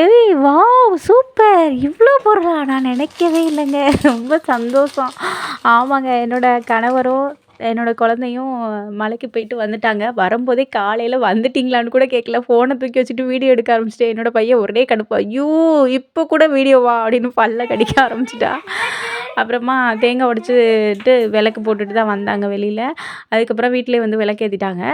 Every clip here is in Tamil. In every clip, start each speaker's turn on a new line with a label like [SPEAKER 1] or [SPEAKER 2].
[SPEAKER 1] ஏய் வாவ் சூப்பர். இவ்வளோ பொருளா? நான் நினைக்கவே இல்லைங்க. ரொம்ப சந்தோஷம். ஆமாங்க என்னோடய கணவரும் என்னோடய குழந்தையும் மலைக்கு போயிட்டு வந்துட்டாங்க. வரும்போதே காலையில் வந்துட்டிங்களான்னு கூட கேட்கல ஃபோனை தூக்கி வச்சுட்டு வீடியோ எடுக்க ஆரம்பிச்சிட்டேன். என்னோடய பையன் ஒரே கடுப்பு. ஐயோ இப்போ கூட வீடியோவா அப்படின்னு பல்ல கடிக்க ஆரம்பிச்சிட்டா. அப்புறமா தேங்காய் உடச்சிட்டு விளக்கு போட்டுட்டு தான் வந்தாங்க வெளியில். அதுக்கப்புறம் வீட்டிலே வந்து விளக்கு ஏற்றிட்டாங்க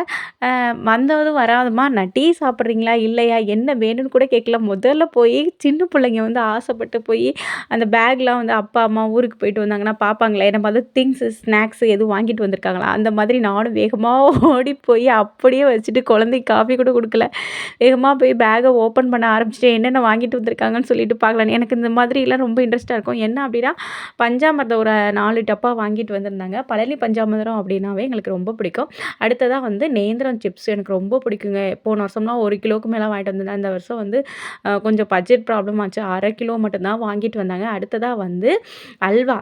[SPEAKER 1] வந்ததும் வராதம்மா நான் டீ சாப்பிட்றீங்களா இல்லையா என்ன வேணும்னு கூட கேட்கல. முதல்ல போய் சின்ன பிள்ளைங்க வந்து ஆசைப்பட்டு போய் அந்த பேக்லாம் வந்து அப்பா அம்மா ஊருக்கு போயிட்டு வந்தாங்கன்னா பார்ப்பாங்களே என்ன பார்த்து திங்ஸு ஸ்நாக்ஸு எதுவும் வாங்கிட்டு வந்திருக்காங்களா? அந்த மாதிரி நானும் வேகமாக ஓடி போய் அப்படியே வச்சுட்டு குழந்தைக்கு காஃபி கூட கொடுக்கல. வேகமாக போய் பேகை ஓப்பன் பண்ண ஆரம்பிச்சிட்டு என்னென்ன வாங்கிட்டு வந்திருக்காங்கன்னு சொல்லிட்டு பார்க்கலாம் எனக்கு இந்த மாதிரிலாம் ரொம்ப இன்ட்ரெஸ்ட்டாக இருக்கும். என்ன அப்படின்னா பஞ்சாமிரதம் ஒரு நாலு டப்பா வாங்கிட்டு வந்திருந்தாங்க. பழனி பஞ்சாமிரதம் அப்படின்னாவே எங்களுக்கு ரொம்ப பிடிக்கும். அடுத்ததாக வந்து நேந்திரம் சிப்ஸ் எனக்கு ரொம்ப பிடிக்குங்க. போன வருஷம்லாம் ஒரு கிலோவுக்கு மேலே வாங்கிட்டு வந்திருந்தேன். இந்த வருஷம் வந்து கொஞ்சம் பட்ஜெட் ப்ராப்ளம் ஆச்சு. அரை கிலோ மட்டும்தான் வாங்கிட்டு வந்தாங்க. அடுத்ததாக வந்து அல்வா.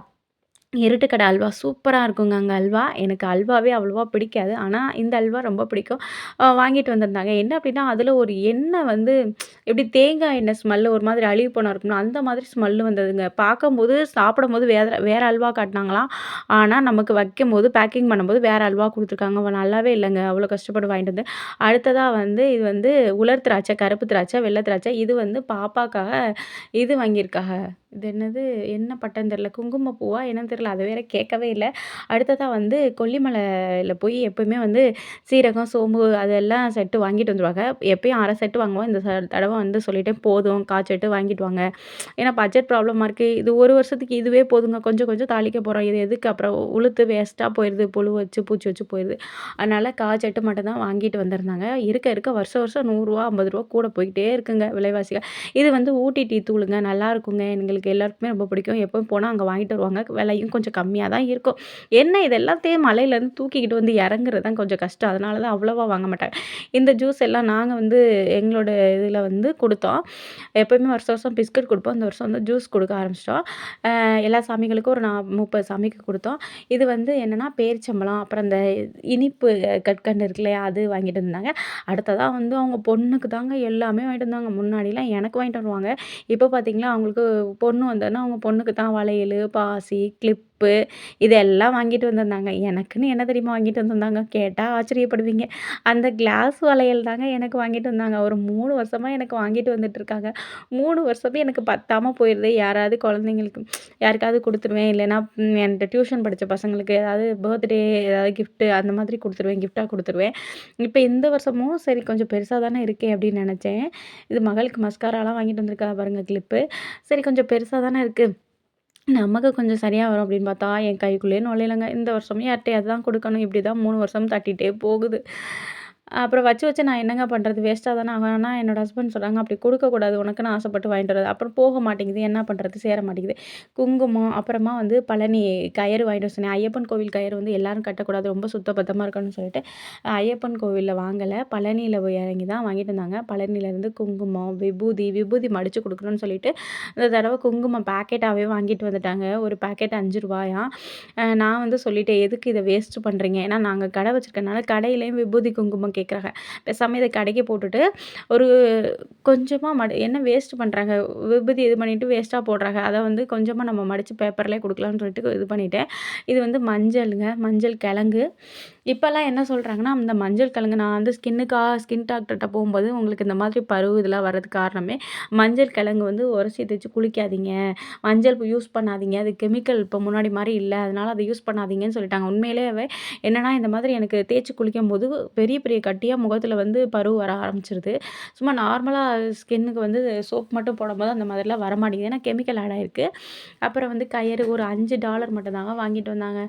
[SPEAKER 1] இருட்டுக்கடை அல்வா சூப்பராக இருக்குங்க அங்கே அல்வா. எனக்கு அல்வாவே அவ்வளோவா பிடிக்காது. ஆனால் இந்த அல்வா ரொம்ப பிடிக்கும். வாங்கிட்டு வந்திருந்தாங்க. என்ன அப்படின்னா அதில் ஒரு எண்ணெய் வந்து எப்படி தேங்காய் எண்ணெய் ஸ்மெல்லு ஒரு மாதிரி அழிவு போனால் இருக்கும்னா அந்த மாதிரி ஸ்மெல்லு வந்ததுங்க. பார்க்கும்போது சாப்பிடும்போது வேறு வேறு அல்வா காட்டினாங்களாம். ஆனால் நமக்கு வைக்கும் போது பேக்கிங் பண்ணும்போது வேறு அல்வா கொடுத்துருக்காங்க. நல்லாவே இல்லைங்க. அவ்வளோ கஷ்டப்பட்டு வாங்கிட்டு வந்து அடுத்ததாக வந்து இது வந்து உலர் திராட்சை கருப்பு திராட்சை வெள்ளை திராட்சை இது வந்து பாப்பாக்காக இது வாங்கியிருக்காங்க. இது என்னது? என்ன பட்டம் தெரில குங்குமப்பூவா என்னன்னு தெரில அதை வேற கேட்கவே இல்லை. அடுத்ததாக வந்து கொல்லிமலையில் போய் எப்போயுமே வந்து சீரகம் சோம்பு அதெல்லாம் செட்டு வாங்கிட்டு வந்துடுவாங்க எப்பயும் அரை செட்டு வாங்குவோம். இந்த தடவை வந்து சொல்லிட்டேன். போதும். காய்ச்செட்டு வாங்கிட்டு வாங்க. ஏன்னா பட்ஜெட் ப்ராப்ளமாக இருக்குது இது ஒரு வருஷத்துக்கு இதுவே போதுங்க. கொஞ்சம் கொஞ்சம் தாளிக்க போகிறோம் இது எதுக்கு? அப்புறம் உளுத்து வேஸ்ட்டாக போயிடுது புழு வச்சு பூச்சி வச்சு போயிடுது அதனால் காய்ச்செட்டு மட்டும் தான் வாங்கிட்டு வந்திருந்தாங்க. இருக்க இருக்க வருஷம் வருஷம் நூறுரூவா ஐம்பது ரூபா கூட போய்கிட்டே இருக்குங்க விலைவாசிகள். இது வந்து ஊட்டி டீ தூளுங்க. நல்லா இருக்குங்க. எங்களுக்கு எங்களுக்கு எல்லாருக்குமே ரொம்ப பிடிக்கும். எப்போவும் போனால் அங்கே வாங்கிட்டு வருவாங்க. விலையும் கொஞ்சம் கம்மியாக தான் இருக்கும். என்ன இது எல்லாத்தையும் மலையிலேருந்து தூக்கிக்கிட்டு வந்து இறங்குறது தான் கொஞ்சம் கஷ்டம். அதனால தான் அவ்வளோவா வாங்க மாட்டாங்க. இந்த ஜூஸ் எல்லாம் நாங்கள் வந்து எங்களோட இதில் வந்து கொடுத்தோம். எப்போயுமே வருஷம் வருஷம் பிஸ்கட் கொடுப்போம். இந்த வருஷம் வந்து ஜூஸ் கொடுக்க ஆரம்பிச்சிட்டோம். எல்லா சாமிகளுக்கும் ஒரு நான் முப்பது சாமிக்கு கொடுத்தோம். இது வந்து என்னென்னா பேரிச்சம்பழம் அப்புறம் இந்த இனிப்பு கற்கண்டு இருக்கு இல்லையா அது வாங்கிட்டு இருந்தாங்க அடுத்ததாக வந்து அவங்க பொண்ணுக்கு தாங்க எல்லாமே வாங்கிட்டு வந்தாங்க. முன்னாடிலாம் எனக்கு வாங்கிட்டு வருவாங்க. இப்போ பார்த்தீங்களா அவங்களுக்கு பொண்ணு வந்தோடனே அவங்க பொண்ணுக்கு தான் வளையல் பாசி கிளிப்பு உப்பு இதெல்லாம் வாங்கிட்டு வந்திருந்தாங்க. எனக்குன்னு என்ன தெரியுமா வாங்கிட்டு வந்திருந்தாங்க? கேட்டால் ஆச்சரியப்படுவீங்க. அந்த கிளாஸ் வளையல் தாங்க எனக்கு வாங்கிட்டு வந்தாங்க. ஒரு மூணு வருஷமாக எனக்கு வாங்கிட்டு வந்துட்டுருக்காங்க மூணு வருஷமே எனக்கு பத்தாமல் போயிடுது யாராவது குழந்தைங்களுக்கு யாருக்காவது கொடுத்துருவேன். இல்லைன்னா என்கிட்ட டியூஷன் படித்த பசங்களுக்கு ஏதாவது பர்த்டே ஏதாவது கிஃப்ட்டு அந்த மாதிரி கொடுத்துருவேன். கிஃப்ட்டாக கொடுத்துருவேன். இப்போ இந்த வருஷமும் சரி கொஞ்சம் பெருசாக தானே இருக்கே அப்படின்னு நினச்சேன். இது மகளுக்கு மஸ்காராலாம் வாங்கிட்டு வந்திருக்கா பாருங்கள் கிளிப்பு சரி கொஞ்சம் பெருசாக தானே இருக்குது நமக்கு கொஞ்சம் சரியாக வரும் அப்படின்னு பார்த்தா என் கைக்குள்ளேயே நுழையலங்க. இந்த வருஷமும் யார்கிட்டயாவது தான் கொடுக்கணும். இப்படி தான் மூணு வருஷம் தட்டிகிட்டே போகுது. அப்புறம் வச்சு வச்சு நான் என்னங்க பண்ணுறது வேஸ்ட்டாக தானே ஆகும் ஆனால் என்னோடய ஹஸ்பண்ட் சொல்கிறாங்க அப்படி கொடுக்கக்கூடாது. உனக்கு நான் ஆசைப்பட்டு வாங்கிட்டு வரது அப்புறம் போக மாட்டேங்குது. என்ன பண்ணுறது சேர மாட்டேங்குது. குங்குமம் அப்புறமா வந்து பழனி கயிறு வாங்கிட்டு சொன்னேன். ஐயப்பன் கோவில் கயிறு வந்து எல்லோரும் கட்டக்கூடாது. ரொம்ப சுத்தபத்தமாக இருக்கணும்னு சொல்லிட்டு ஐயப்பன் கோவிலில் வாங்கலை. பழனியில் போய் இறங்கி தான் வாங்கிட்டு வந்தாங்க. பழனியிலேருந்து குங்குமம் விபூதி விபூதி மடித்து கொடுக்கணும்னு சொல்லிட்டு இந்த தடவை குங்குமம் பேக்கெட்டாகவே வாங்கிட்டு வந்துட்டாங்க. ஒரு பேக்கெட் அஞ்சு ரூபாயா? நான் வந்து சொல்லிட்டேன் எதுக்கு இதை வேஸ்ட் பண்ணுறீங்க ஏன்னா நாங்கள் கடை வச்சுருக்கனால கடையிலேயும் விபூதி குங்குமம் கேட்குறாங்க பேசாமல் இதை கடைக்கு போட்டுட்டு ஒரு கொஞ்சமாக மடி என்ன வேஸ்ட் பண்ணுறாங்க விபதி இது பண்ணிவிட்டு வேஸ்ட்டாக போடுறாங்க. அதை வந்து கொஞ்சமாக நம்ம மடித்து பேப்பர்லேயே கொடுக்கலான்னு சொல்லிட்டு இது பண்ணிவிட்டேன் இது வந்து மஞ்சளுங்க. மஞ்சள் கிழங்கு. இப்போல்லாம் என்ன சொல்கிறாங்கன்னா அந்த மஞ்சள் கிழங்கு நான் வந்து ஸ்கின்னுக்காக ஸ்கின் டாக்டர்கிட்ட போகும்போது உங்களுக்கு இந்த மாதிரி பருவு இதெல்லாம் வர்றதுக்கு காரணமே மஞ்சள் கிழங்கு வந்து உரசி தேய்ச்சி குளிக்காதீங்க. மஞ்சள் யூஸ் பண்ணாதீங்க. அது கெமிக்கல் இப்போ முன்னாடி மாதிரி இல்லை. அதனால் அதை யூஸ் பண்ணாதீங்கன்னு சொல்லிட்டாங்க. உண்மையிலேயே என்னென்னா இந்த மாதிரி எனக்கு தேய்ச்சி குளிக்கும் போது பெரிய பெரிய கட்டியாக முகத்தில் வந்து பரு வர ஆரம்பிச்சிருது. சும்மா நார்மலாக ஸ்கின்னுக்கு வந்து சோப் மட்டும் போடும்போது அந்த மாதிரிலாம் வர மாட்டேங்குது ஏன்னா கெமிக்கல் ஆட் ஆகிருக்கு அப்புறம் வந்து கயிறு ஒரு அஞ்சு டாலர் மட்டும்தாங்க வாங்கிட்டு வந்தாங்க.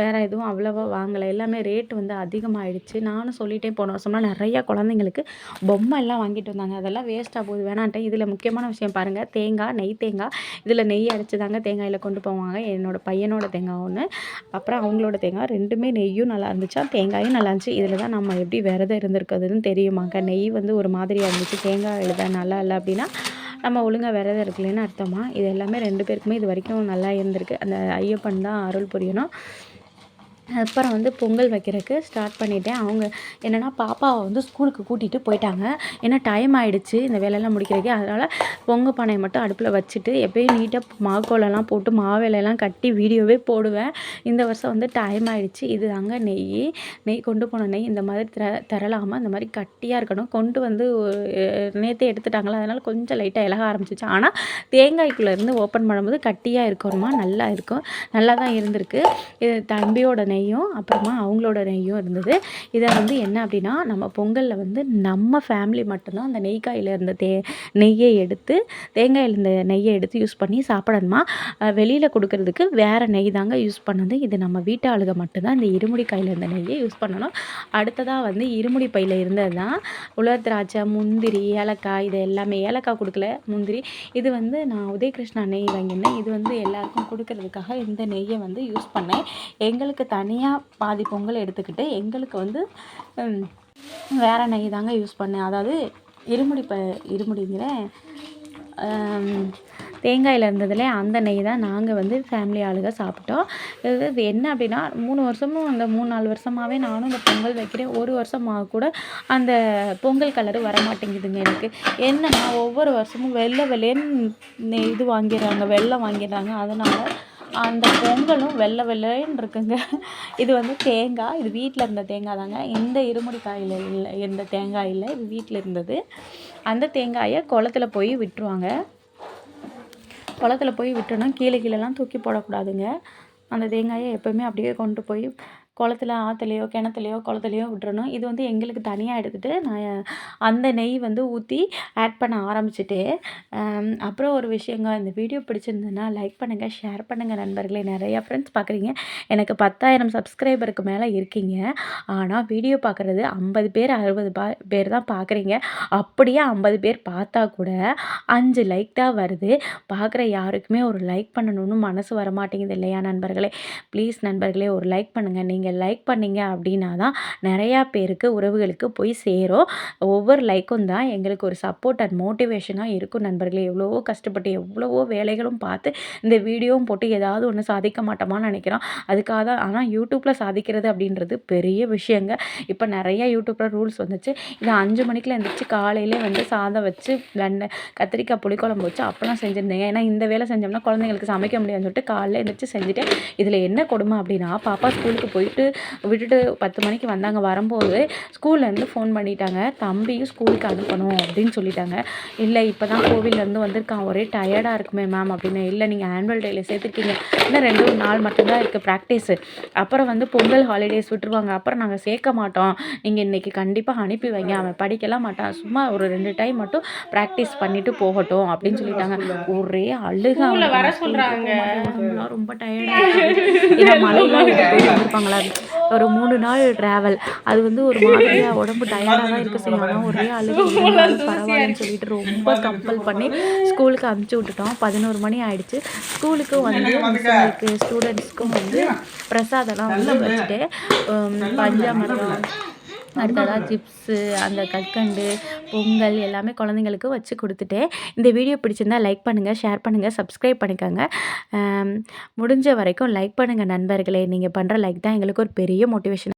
[SPEAKER 1] வேறு எதுவும் அவ்வளோவா வாங்கலை. எல்லாமே ரேட் வந்து அதிகமாகிடுச்சு நானும் சொல்லிகிட்டே போன வருஷம்னா நிறையா குழந்தைங்களுக்கு பொம்மை எல்லாம் வாங்கிட்டு வந்தாங்க. அதெல்லாம் வேஸ்ட்டாக போகுது. வேணான்ட்டேன். இதில் முக்கியமான விஷயம் பாருங்கள் தேங்காய் நெய் தேங்காய். இதில் நெய் அடித்து தாங்க தேங்காயில் கொண்டு போவாங்க. என்னோடய பையனோட தேங்காய் ஒன்று அப்புறம் அவங்களோட தேங்காய். ரெண்டுமே நெய்யும் நல்லா இருந்துச்சா? தேங்காயும் நல்லா இருந்துச்சு. இதில் தான் நம்ம எப்படி விரதம் இருந்திருக்கிறதுன்னு தெரியுமாங்க. நெய் வந்து ஒரு மாதிரியாக இருந்துச்சு. தேங்காய் எழுத நல்லா இல்லை அப்படின்னா நம்ம ஒழுங்காக விரதம் இருக்கலன்னு அர்த்தமாக இது எல்லாமே ரெண்டு பேருக்குமே இது வரைக்கும் நல்லா இருந்திருக்கு. அந்த ஐயப்பன் தான் அருள் புரியணும். அப்புறம் வந்து பொங்கல் வைக்கிறதுக்கு ஸ்டார்ட் பண்ணிட்டேன். அவங்க என்னென்னா பாப்பாவை வந்து ஸ்கூலுக்கு கூட்டிகிட்டு போயிட்டாங்க. ஏன்னா டைம் ஆகிடுச்சு இந்த வேலையெல்லாம் முடிக்கிறதுக்கு. அதனால் பொங்கல் பானையை மட்டும் அடுப்பில் வச்சுட்டு எப்பயும் நீட்டாக மாக்கோலெல்லாம் போட்டு மாவேலையெல்லாம் கட்டி வீடியோவே போடுவேன். இந்த வருஷம் வந்து டைம் ஆகிடுச்சு இது தாங்க நெய். நெய் கொண்டு போன நெய் இந்த மாதிரி திர திரளாமல் இந்த மாதிரி கட்டியாக இருக்கணும். கொண்டு வந்து நேற்றே எடுத்துட்டாங்களா? அதனால் கொஞ்சம் லைட்டாக இலக ஆரம்பிச்சிச்சு. ஆனால் தேங்காய்க்குள்ளேருந்து ஓப்பன் பண்ணும்போது கட்டியாக இருக்கணுமா? நல்லா இருக்கும். நல்லா தான் இருந்திருக்கு. இது தம்பியோட நெய்யும் அப்புறமா அவங்களோட நெய்யும் இருந்தது. இதை வந்து என்ன அப்படின்னா நம்ம பொங்கலில் வந்து நம்ம ஃபேமிலி மட்டும்தான் அந்த நெய்க்காயில் இருந்த தே நெய்யை எடுத்து தேங்காயில் இருந்த நெய்யை எடுத்து யூஸ் பண்ணி சாப்பிடணுமா? வெளியில் கொடுக்கறதுக்கு வேறு நெய் தாங்க யூஸ் பண்ணது. இது நம்ம வீட்டு ஆளுக மட்டும்தான் இந்த இருமுடி காயில் இருந்த நெய்யை யூஸ் பண்ணணும். அடுத்ததாக வந்து இருமுடி பையில் இருந்தது தான் உலர் திராட்சை முந்திரி ஏலக்காய் இது எல்லாமே. ஏலக்காய் கொடுக்கல முந்திரி. இது வந்து நான் உதயகிருஷ்ணா நெய் வாங்கியிருந்தேன். இது வந்து எல்லாருக்கும் கொடுக்கறதுக்காக இந்த நெய்யை வந்து யூஸ் பண்ணேன். எங்களுக்கு தனியாக பாதி பொங்கல் எடுத்துக்கிட்டு எங்களுக்கு வந்து வேறு நெய் தாங்க யூஸ் பண்ணேன். அதாவது இருமுடி ப இருமுடிங்கிறேன் தேங்காயில் இருந்ததுலே அந்த நெய் தான் நாங்கள் வந்து ஃபேமிலி ஆளுங்க சாப்பிட்டோம். இது என்ன அப்படின்னா மூணு வருஷமும் அந்த மூணு நாலு வருஷமாகவே நானும் இந்த பொங்கல் வைக்கிறேன் ஒரு வருஷமாக கூட அந்த பொங்கல் கலரு வர மாட்டேங்குதுங்க எனக்கு. என்னன்னா ஒவ்வொரு வருஷமும் வெள்ளை வெள்ளையன்னு இது வாங்கிடுறாங்க வெள்ளம் வாங்கிடுறாங்க. அதனால் அந்த பொங்கலும் வெள்ளை வெள்ளைன்னு இருக்குங்க. இது வந்து தேங்காய் இது வீட்டில் இருந்த தேங்காய் தாங்க இந்த இருமுடி காயில் இல்லை இந்த தேங்காய் இல்லை இது வீட்டில் இருந்தது. அந்த தேங்காயை குளத்துல போய் விட்டுருவாங்க. குளத்துல போய் விட்டோன்னா கீழே கீழேலாம் தூக்கி போடக்கூடாதுங்க. அந்த தேங்காயை எப்போவுமே அப்படியே கொண்டு போய் குளத்துல ஆற்றுலையோ கிணத்துலையோ குளத்துலையோ விட்டுறணும். இது வந்து எங்களுக்கு தனியாக எடுத்துகிட்டு நான் அந்த நெய் வந்து ஊற்றி ஆட் பண்ண ஆரம்பிச்சுட்டு அப்புறம் ஒரு விஷயங்க இந்த வீடியோ பிடிச்சிருந்ததுன்னா லைக் பண்ணுங்கள் ஷேர் பண்ணுங்கள் நண்பர்களே. நிறையா ஃப்ரெண்ட்ஸ் பார்க்குறீங்க எனக்கு பத்தாயிரம் சப்ஸ்கிரைபருக்கு மேலே இருக்கீங்க. ஆனால் வீடியோ பார்க்குறது ஐம்பது பேர் அறுபது பா பேர் தான் பார்க்குறீங்க அப்படியே ஐம்பது பேர் பார்த்தா கூட அஞ்சு லைக் தான் வருது. பார்க்குற யாருக்குமே ஒரு லைக் பண்ணணும்னு மனசு வர மாட்டேங்குது இல்லையா நண்பர்களே? ப்ளீஸ் நண்பர்களே ஒரு லைக் பண்ணுங்கள் நீங்கள் நீங்கள் லைக் பண்ணீங்க அப்படின்னா தான் நிறையா பேருக்கு உறவுகளுக்கு போய் சேரும். ஒவ்வொரு லைக்கும் தான் எங்களுக்கு ஒரு சப்போர்ட் அண்ட் மோட்டிவேஷனாக இருக்கும் நண்பர்களே. எவ்வளவோ கஷ்டப்பட்டு எவ்வளவோ வேலைகளும் பார்த்து இந்த வீடியோவும் போட்டு ஏதாவது ஒன்று சாதிக்க மாட்டோமான்னு நினைக்கிறோம். அதுக்காக தான் ஆனால் யூடியூப்பில் சாதிக்கிறது அப்படின்றது பெரிய விஷயங்க. இப்போ நிறைய யூடியூப்பில் ரூல்ஸ் வந்துச்சு. இது அஞ்சு மணிக்கெலாம் எழுந்திரிச்சு காலையிலே வந்து சாதம் வச்சு வெண்ணெய் கத்திரிக்காய் புளிக்குழம்பு வச்சு அப்போலாம் செஞ்சுருந்தேங்க. ஏன்னா இந்த வேலை செஞ்சோம்னா குழந்தைங்களுக்கு சமைக்க முடியாதுன்னு சொல்லிட்டு காலையில் எழுந்திரிச்சு செஞ்சுட்டு இதில் என்ன கொடுமை அப்படின்னா பாப்பா ஸ்கூலுக்கு போய் விட்டு விட்டுட்டு பத்து மணிக்கு வந்தாங்க. வரும்போது ஸ்கூல்லேருந்து ஃபோன் பண்ணிட்டாங்க. தம்பியும் ஸ்கூலுக்கு அனுப்பணும் அப்படின்னு சொல்லிட்டாங்க. இல்லை இப்போ தான் கோவில்லேருந்து வந்திருக்கான். ஒரே டயர்டாக இருக்குமே மேம் அப்படின்னு. இல்லை நீங்கள் ஆனுவல் டேயில் சேர்த்துருக்கீங்க. இன்னும் ரெண்டு நாள் மட்டும்தான் இருக்குது ப்ராக்டிஸு அப்புறம் வந்து பொங்கல் ஹாலிடேஸ் விட்டுருவாங்க. அப்புறம் நாங்கள் சேர்க்க மாட்டோம். நீங்கள் இன்றைக்கி கண்டிப்பாக அனுப்பி வைங்க. அவன் படிக்கலாம் மாட்டான். சும்மா ஒரு ரெண்டு டைம் மட்டும் ப்ராக்டிஸ் பண்ணிவிட்டு போகட்டும் அப்படின்னு சொல்லிட்டாங்க. ஒரே அழுக வர சொல்கிறாங்க ரொம்ப டயர்டாக மழைலாம் வந்திருப்பாங்களா ஒரு மூணு நாள் ட்ராவல் அது வந்து ஒரு மாதிரியாக உடம்பு டயர்டாக தான் இருக்க செய்யும் ஆனால் ஒரே அழுகு. பரவாயில்லன்னு சொல்லிட்டு ரொம்ப கம்பல் பண்ணி ஸ்கூலுக்கு அனுப்பிச்சி விட்டுட்டோம். பதினோரு மணி ஆயிடுச்சு. ஸ்கூலுக்கும் வந்து மிஸ்ஸுங்களுக்கு ஸ்டூடெண்ட்ஸ்க்கும் வந்து பிரசாதம்லாம் வந்து வச்சுட்டு பஞ்சாமிரம் அடுத்ததாக சிப்ஸு அந்த கற்கண்டு பொங்கல் எல்லாமே குழந்தைங்களுக்கு வச்சு கொடுத்துட்டேன். இந்த வீடியோ பிடிச்சிருந்தா லைக் பண்ணுங்கள் ஷேர் பண்ணுங்கள் சப்ஸ்கிரைப் பண்ணிக்கோங்க. முடிஞ்ச வரைக்கும் லைக் பண்ணுங்கள் நண்பர்களே. நீங்கள் பண்ணுற லைக் தான் எங்களுக்கு ஒரு பெரிய மோட்டிவேஷன்